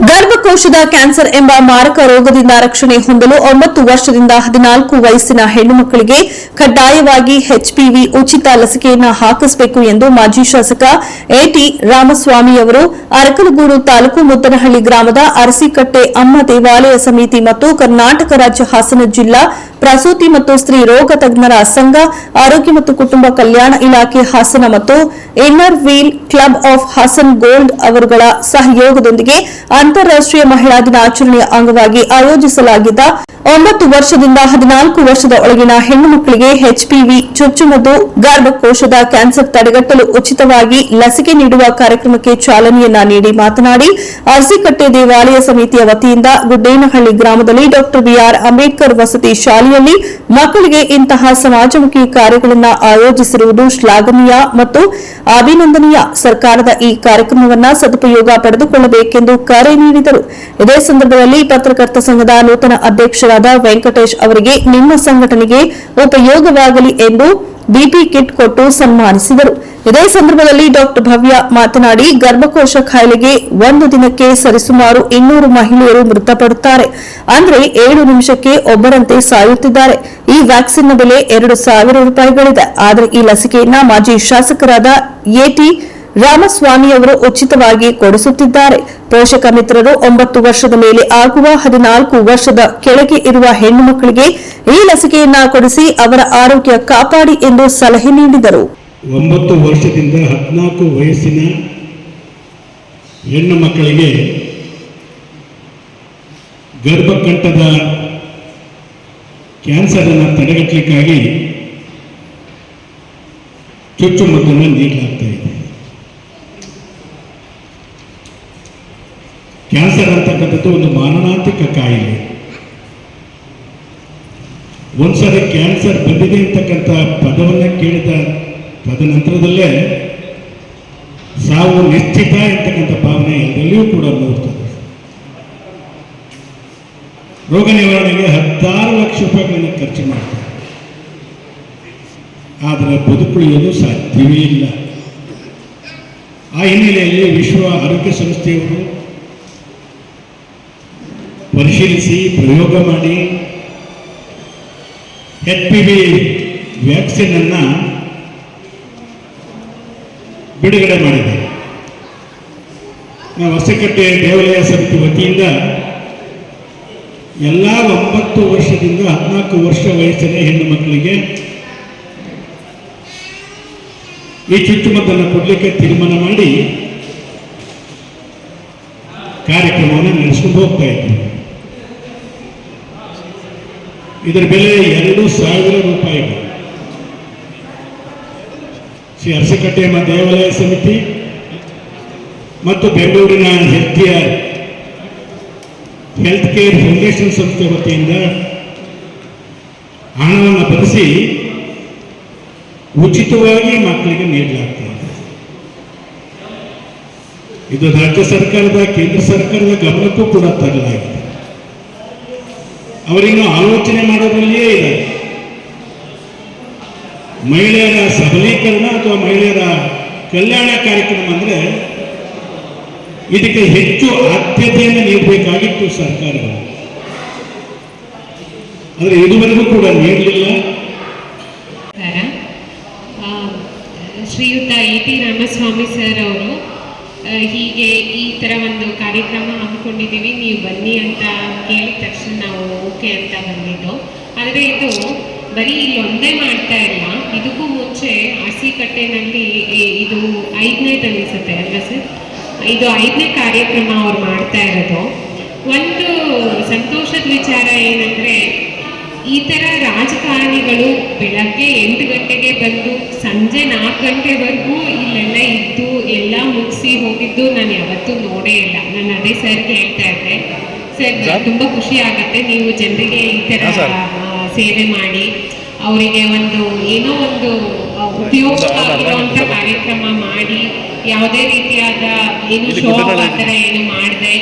ಗರ್ಭಕೋಶದ cancer ಎಂಬ ಮಾರಕ ರೋಗದಿಂದ ರಕ್ಷಣೆ ಹೊಂದಲು ಒಂಬತ್ತು ವರ್ಷದಿಂದ ಹದಿನಾಲ್ಕು ವಯಸ್ಸಿನ ಹೆಣ್ಣು ಮಕ್ಕಳಿಗೆ ಕಡ್ಡಾಯವಾಗಿ ಎಚ್ಪಿವಿ ಉಚಿತ ಲಸಿಕೆಯನ್ನು ಹಾಕಿಸಬೇಕು ಎಂದು ಮಾಜಿ ಶಾಸಕ ಎಟಿ ರಾಮಸ್ವಾಮಿ ಅವರು ಅರಕಲಗೂಡು ತಾಲೂಕು ಮುದ್ದನಹಳ್ಳಿ ಗ್ರಾಮದ ಅರಸಿಕಟ್ಟೆ ಅಮ್ಮ ದೇವಾಲಯ ಸಮಿತಿ ಮತ್ತು ಕರ್ನಾಟಕ ರಾಜ್ಯ ಹಾಸನ ಜಿಲ್ಲಾ ಪ್ರಸೂತಿ ಮತ್ತು ಸ್ತ್ರೀ ರೋಗ ತಜ್ಞರ ಸಂಘ, ಆರೋಗ್ಯ ಮತ್ತು ಕುಟುಂಬ ಕಲ್ಯಾಣ ಇಲಾಖೆ ಹಾಸನ ಮತ್ತು inner wheel club of Hassan gold ಅವರುಗಳ ಸಹಯೋಗದೊಂದಿಗೆ ಅಂತಾರಾಷ್ಟ್ರೀಯ ಮಹಿಳಾ ದಿನಾಚರಣೆಯ ಅಂಗವಾಗಿ ಆಯೋಜಿಸಲಾಗಿದ್ದ ಒಂಬತ್ತು ವರ್ಷದಿಂದ ಹದಿನಾಲ್ಕು ವರ್ಷದ ಒಳಗಿನ ಹೆಣ್ಣು ಮಕ್ಕಳಿಗೆ ಎಚ್ಪಿವಿ ಚುಚ್ಚುಮದ್ದು, ಗರ್ಭಕೋಶದ ಕ್ಯಾನ್ಸರ್ ತಡೆಗಟ್ಟಲು ಉಚಿತವಾಗಿ ಲಸಿಕೆ ನೀಡುವ ಕಾರ್ಯಕ್ರಮಕ್ಕೆ ಚಾಲನೆಯನ್ನ ನೀಡಿ ಮಾತನಾಡಿ, ಅರಸಿಕಟ್ಟೆ ದೇವಾಲಯ ಸಮಿತಿಯ ವತಿಯಿಂದ ಗುಡ್ಡೇನಹಳ್ಳಿ ಗ್ರಾಮದಲ್ಲಿ ಡಾ ಬಿಆರ್ ಅಂಬೇಡ್ಕರ್ ವಸತಿ ಶಾಲೆಯಲ್ಲಿ ಮಕ್ಕಳಿಗೆ ಇಂತಹ ಸಮಾಜಮುಖಿ ಕಾರ್ಯಗಳನ್ನು ಆಯೋಜಿಸಿರುವುದು ಶ್ಲಾಘನೀಯ ಮತ್ತು ಅಭಿನಂದನೀಯ. ಸರ್ಕಾರದ ಈ ಕಾರ್ಯಕ್ರಮವನ್ನ ಸದುಪಯೋಗ ಪಡೆದುಕೊಳ್ಳಬೇಕೆಂದು ಕರೆ ನೀಡಿದರು. ಇದೇ ಸಂದರ್ಭದಲ್ಲಿ ಪತ್ರಕರ್ತ ಸಂಘದ ನೂತನ ಅಧ್ಯಕ್ಷರಾದ ವೆಂಕಟೇಶ್ ಅವರಿಗೆ ನಿಮ್ಮ ಸಂಘಟನೆಗೆ ಉಪಯೋಗವಾಗಲಿ ಎಂದು ಬಿಪಿ ಕಿಟ್ ಕೊಟ್ಟು ಸನ್ಮಾನಿಸಿದರು. ಇದೇ ಸಂದರ್ಭದಲ್ಲಿ ಡಾಕ್ಟರ್ ಭವ್ಯ ಮಾತನಾಡಿ, ಗರ್ಭಕೋಶ ಖಾಯಿಲೆಗೆ ಒಂದು ದಿನಕ್ಕೆ ಸರಿಸುಮಾರು ಇನ್ನೂರು ಮಹಿಳೆಯರು ಮೃತಪಡುತ್ತಾರೆ. ಅಂದ್ರೆ ಏಳು ನಿಮಿಷಕ್ಕೆ ಒಬ್ಬರಂತೆ ಸಾಯುತ್ತಿದ್ದಾರೆ. ಈ ವ್ಯಾಕ್ಸಿನ್ನ ಬೆಲೆ ಎರಡು ಸಾವಿರ ರೂಪಾಯಿಗಳಿದೆ. ಆದರೆ ಈ ಲಸಿಕೆಯನ್ನ ಮಾಜಿ ಶಾಸಕರಾದ ಎಟಿ ರಾಮಸ್ವಾಮಿ ಅವರು ಉಚಿತವಾಗಿ ಕೊಡಿಸುತ್ತಿದ್ದಾರೆ. ಪೋಷಕ ಮಿತ್ರರು ಒಂಬತ್ತು ವರ್ಷದ ಮೇಲೆ ಆಗುವ ಹದಿನಾಲ್ಕು ವರ್ಷದ ಕೆಳಗೆ ಇರುವ ಹೆಣ್ಣು ಮಕ್ಕಳಿಗೆ ಈ ಲಸಿಕೆಯನ್ನ ಕೊಡಿಸಿ ಅವರ ಆರೋಗ್ಯ ಕಾಪಾಡಿ ಎಂದು ಸಲಹೆ ನೀಡಿದರು. ಒಂಬತ್ತು ವರ್ಷದಿಂದ ಹದಿನಾಲ್ಕು ವಯಸ್ಸಿನ ಹೆಣ್ಣು ಮಕ್ಕಳಿಗೆ ಗರ್ಭಕಂಠದ ಕ್ಯಾನ್ಸರನ್ನು ತಡೆಗಟ್ಟಲಿಕ್ಕಾಗಿ ಚುಚ್ಚುಮದ್ದನ್ನು ನೀಡಲಾಗ್ತಾ ಇದೆ ಕ್ಯಾನ್ಸರ್ ಅಂತಕ್ಕಂಥದ್ದು ಒಂದು ಮಾರಣಾಂತಿಕ ಕಾಯಿಲೆ. ಒಂದ್ಸರಿ ಕ್ಯಾನ್ಸರ್ ಬಂದಿದೆ ಅಂತಕ್ಕಂಥ ಪದವನ್ನ ಕೇಳಿದ ತದನಂತರದಲ್ಲೇ ಸಾವು ನಿಶ್ಚಿತ ಎಂತಕ್ಕಂಥ ಭಾವನೆ ಎಲ್ಲರಲ್ಲಿಯೂ ಕೂಡ ಮೂಡ್ತದೆ ರೋಗ ನಿವಾರಣೆಗೆ ಹತ್ತಾರು ಲಕ್ಷ ರೂಪಾಯಿಗಳನ್ನು ಖರ್ಚು ಮಾಡ್ತಾರೆ. ಆದರೆ ಬದುಕುಳಿಯಲು ಸಾಧ್ಯವೇ ಇಲ್ಲ. ಆ ಹಿನ್ನೆಲೆಯಲ್ಲಿ ವಿಶ್ವ ಆರೋಗ್ಯ ಸಂಸ್ಥೆಯವರು ಪರಿಶೀಲಿಸಿ, ಪ್ರಯೋಗ ಮಾಡಿ. ಎಚ್ ಪಿ ವಿ ವ್ಯಾಕ್ಸಿನನ್ನು ಬಿಡುಗಡೆ ಮಾಡಿದೆ. ನಾವು ಹೊಸಕಟ್ಟೆ ದೇವಾಲಯ ಸಮಿತಿ ವತಿಯಿಂದ ಎಲ್ಲ ಒಂಬತ್ತು ವರ್ಷದಿಂದ ಹದಿನಾಲ್ಕು ವರ್ಷ ವಯಸ್ಸಿನ ಹೆಣ್ಣು ಮಕ್ಕಳಿಗೆ ಈ ಚುಚ್ಚುಮದ್ದನ್ನು ಕೊಡಲಿಕ್ಕೆ ತೀರ್ಮಾನ ಮಾಡಿ ಕಾರ್ಯಕ್ರಮವನ್ನು ನಡೆಸ್ಕೊಂಡು ಹೋಗ್ತಾ ಇದ್ದೀವಿ ಇದರ ಬೆಲೆ ಎರಡು ಸಾವಿರ ರೂಪಾಯಿಗಳು ಶ್ರೀ ಅರಸಕಟ್ಟೆಮ್ಮ ದೇವಾಲಯ ಸಮಿತಿ ಮತ್ತು ಬೆಂಗಳೂರಿನ ಹೆಲ್ತ್ ಹೆಲ್ತ್ ಕೇರ್ ಫೌಂಡೇಶನ್ ಸಂಸ್ಥೆ ವತಿಯಿಂದ ಹಣವನ್ನು ಬಳಸಿ ಉಚಿತವಾಗಿ ಮಕ್ಕಳಿಗೆ ನೀಡಲಾಗ್ತದೆ ಇದು ರಾಜ್ಯ ಸರ್ಕಾರದ, ಕೇಂದ್ರ ಸರ್ಕಾರದ ಗಮನಕ್ಕೂ ಕೂಡ ತರಲಾಗಿದೆ. ಅವರಿನ್ನು ಆಲೋಚನೆ ಮಾಡೋದ್ರಲ್ಲಿಯೇ ಇದೆ. ಮಹಿಳೆಯರ ಸಬಲೀಕರಣ ಅಥವಾ ಮಹಿಳೆಯರ ಕಲ್ಯಾಣ ಕಾರ್ಯಕ್ರಮ ಅಂದರೆ ಇದಕ್ಕೆ ಹೆಚ್ಚು ಆದ್ಯತೆಯನ್ನು ನೀಡಬೇಕಾಗಿತ್ತು ಸರ್ಕಾರಗಳು. ಆದರೆ ಇದುವರೆಗೂ ಕೂಡ ನೀಡಲಿಲ್ಲ. ಶ್ರೀಯುತ ಇ ಟಿ ರಾಮಸ್ವಾಮಿ ಸರ್ ಅವರು ಹೀಗೆ ಈ ಥರ ಒಂದು ಕಾರ್ಯಕ್ರಮ ಹಮ್ಮಿಕೊಂಡಿದ್ದೀವಿ. ನೀವು ಬನ್ನಿ ಅಂತ ಕೇಳಿದ ತಕ್ಷಣ ನಾವು ಓಕೆ ಅಂತ ಬಂದಿದ್ದು. ಆದರೆ ಇದು ಬರೀ ಇಲ್ಲಿ ಒಂದೇ ಮಾಡ್ತಾ ಇಲ್ಲ. ಇದಕ್ಕೂ ಮುಂಚೆ ಹಸಿಕಟ್ಟೆನಲ್ಲಿ ಇದು ಐದನೇದು ಅನಿಸುತ್ತೆ ಅಲ್ವಾ ಸರ್? ಇದು ಐದನೇ ಕಾರ್ಯಕ್ರಮ ಅವ್ರು ಮಾಡ್ತಾ ಇರೋದು. ಒಂದು ಸಂತೋಷದ ವಿಚಾರ ಏನಂದರೆ, ಈ ಥರ ರಾಜಕಾರಣಿಗಳು ಬೆಳಗ್ಗೆ ಎಂಟು ಗಂಟೆಗೆ ಬಂದು ಸಂಜೆ ನಾಲ್ಕು ಗಂಟೆವರೆಗೂ ಇಲ್ಲೆಲ್ಲ ಇದ್ದು ಎಲ್ಲ ಮುಗಿಸಿ ಹೋಗಿದ್ದು ನಾನು ಯಾವತ್ತೂ ನೋಡೇ ಇಲ್ಲ. ನಾನು ಅದೇ ಸರ್ ಹೇಳ್ತಾ ಇದ್ದೆ. ಸರ್. ತುಂಬಾ ಖುಷಿ ಆಗುತ್ತೆ. ನೀವು ಜನರಿಗೆ ಈ ತರ ಸೇವೆ ಮಾಡಿ ಅವರಿಗೆ ಒಂದು ಏನೋ ಒಂದು ಉಪಯೋಗವಾಗಿರುವಂಥ ಕಾರ್ಯಕ್ರಮ ಮಾಡಿ ಯಾವುದೇ ರೀತಿಯಾದ ಏನು ಶೋ ಆ ಥರ ಏನು ಮಾಡದೆ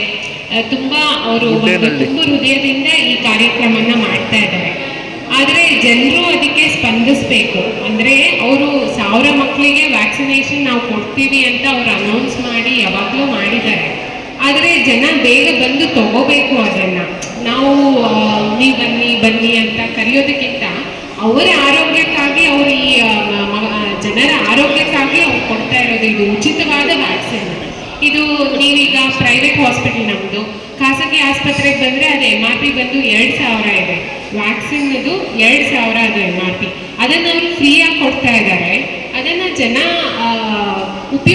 ತುಂಬಾ ಅವರು ತುಂಬ ಹೃದಯದಿಂದ ಈ ಕಾರ್ಯಕ್ರಮನ ಮಾಡ್ತಾ ಇದ್ದಾರೆ. ಆದರೆ ಜನರು ಅದಕ್ಕೆ ಸ್ಪಂದಿಸಬೇಕು. ಅಂದರೆ ಅವರು ಸಾವಿರ ಮಕ್ಕಳಿಗೆ ವ್ಯಾಕ್ಸಿನೇಷನ್ ನಾವು ಕೊಡ್ತೀವಿ ಅಂತ ಅವ್ರು ಅನೌನ್ಸ್ ಮಾಡಿ ಯಾವಾಗಲೂ ಮಾಡಿದ್ದಾರೆ. ಆದರೆ ಜನ ಬೇಗ ಬಂದು ತಗೋಬೇಕು ಅದನ್ನು. ನಾವು ನೀವು ಬನ್ನಿ ಬನ್ನಿ ಅಂತ ಕರೆಯೋದಕ್ಕಿಂತ ಅವರ ಆರೋಗ್ಯಕ್ಕಾಗಿ ಅವರು ಈ ಜನರ ಆರೋಗ್ಯಕ್ಕಾಗಿ ಅವ್ರು ಕೊಡ್ತಾ ಇರೋದು ಇದು ಉಚಿತವಾದ ವ್ಯಾಕ್ಸಿನ್. ಇದು ನೀವೀಗ ಪ್ರೈವೇಟ್ ಹಾಸ್ಪಿಟಲ್ ನಮ್ಮದು ಖಾಸಗಿ ಆಸ್ಪತ್ರೆಗೆ ಬಂದರೆ ಅದು ಎಂ ಆರ್ ಪಿ ಬಂದು ಎರಡು ಸಾವಿರ ಇದೆ. ವ್ಯಾಕ್ಸಿನ್ ಇದು ಎರಡು ಸಾವಿರ ಅದು ಎಂ ಆರ್ ಪಿ ಅದನ್ನು ಅವರು ಫ್ರೀಯಾಗಿ ಕೊಡ್ತಾ ಇದ್ದಾರೆ ಅದನ್ನು ಜನ